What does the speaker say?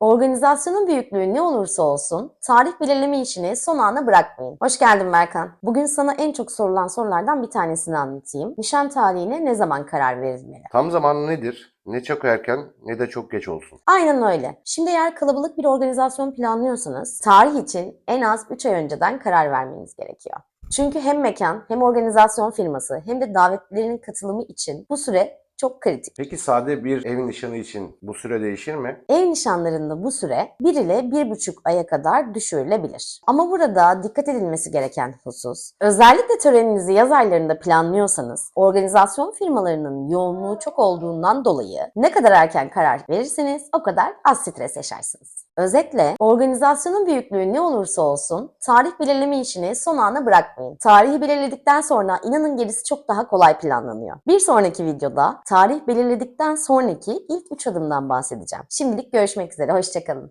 Organizasyonun büyüklüğü ne olursa olsun tarih belirleme işini son ana bırakmayın. Hoş geldin Berkan. Bugün sana en çok sorulan sorulardan bir tanesini anlatayım. Nişan tarihine ne zaman karar verilmeli? Tam zamanı nedir? Ne çok erken ne de çok geç olsun. Aynen öyle. Şimdi eğer kalabalık bir organizasyon planlıyorsanız tarih için en az 3 ay önceden karar vermeniz gerekiyor. Çünkü hem mekan hem organizasyon firması hem de davetlilerin katılımı için bu süre çok kritik. Peki sade bir ev nişanı için bu süre değişir mi? Ev nişanlarında bu süre 1 ile 1,5 aya kadar düşürülebilir. Ama burada dikkat edilmesi gereken husus, özellikle töreninizi yaz aylarında planlıyorsanız, organizasyon firmalarının yoğunluğu çok olduğundan dolayı ne kadar erken karar verirseniz o kadar az stres yaşarsınız. Özetle organizasyonun büyüklüğü ne olursa olsun tarih belirleme işini son ana bırakmayın. Tarihi belirledikten sonra inanın gerisi çok daha kolay planlanıyor. Bir sonraki videoda tarih belirledikten sonraki ilk 3 adımdan bahsedeceğim. Şimdilik görüşmek üzere, hoşçakalın.